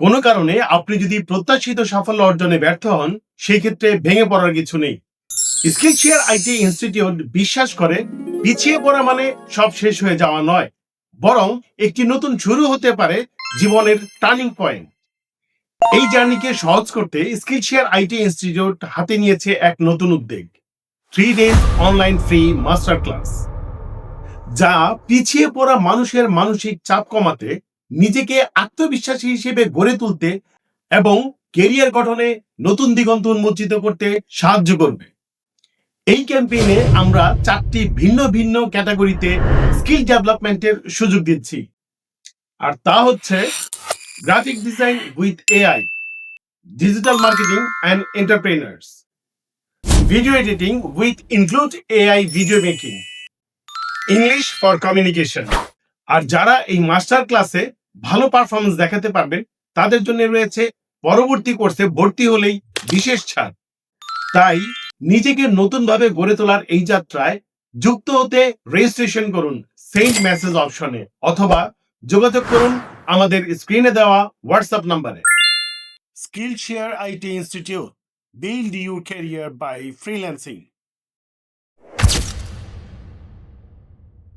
কোনো কারণে আপনি যদি প্রত্যাশিত সাফল্য অর্জনে ব্যর্থ হন সেই ক্ষেত্রে ভেঙে পড়ার কিছু নেই। স্কিলশেয়ার আইটি ইনস্টিটিউট বিশ্বাস করে, পিছিয়ে পড়া মানে সব শেষ হয়ে যাওয়া নয়, বরং একটি নতুন শুরু হতে পারে জীবনের টার্নিং পয়েন্ট। এই জার্নিকে সহজ করতে স্কিলশেয়ার আইটি ইনস্টিটিউট হাতে নিয়েছে এক নতুন উদ্যোগ three days online free master class যা পিছিয়ে পড়া মানুষের মানসিক চাপ কমাতে নিজেকে আত্মবিশ্বাসী হিসেবে গড়ে তুলতে এবং কেরিয়ার গঠনে নতুন দিগন্ত উন্মোচিত করতে সাহায্য করবে। এই ক্যাম্পেইনে আমরা চারটি ভিন্ন ভিন্ন ক্যাটাগরিতে স্কিল ডেভেলপমেন্টের সুযোগ দিচ্ছি। আর তা হচ্ছে graphic design with AI digital marketing and entrepreneurs video editing with include AI video making English for communication আর যারা এই মাস্টার ক্লাসে ভালো পারফরমেন্স দেখাতে পারবেন তাদের জন্য রয়েছে পরবর্তী কোর্সে ভর্তি হলেই বিশেষ ছাড়। তাই নিজেকে নতুনভাবে গড়ে তোলার এই যাত্রায় যুক্ত হতে রেজিস্ট্রেশন করুন সেন্ড মেসেজ অপশনে অথবা যোগাযোগ করুন আমাদের স্ক্রিনে দেওয়া হোয়াটসঅ্যাপ নাম্বারে skill share IT institute build your career by freelancing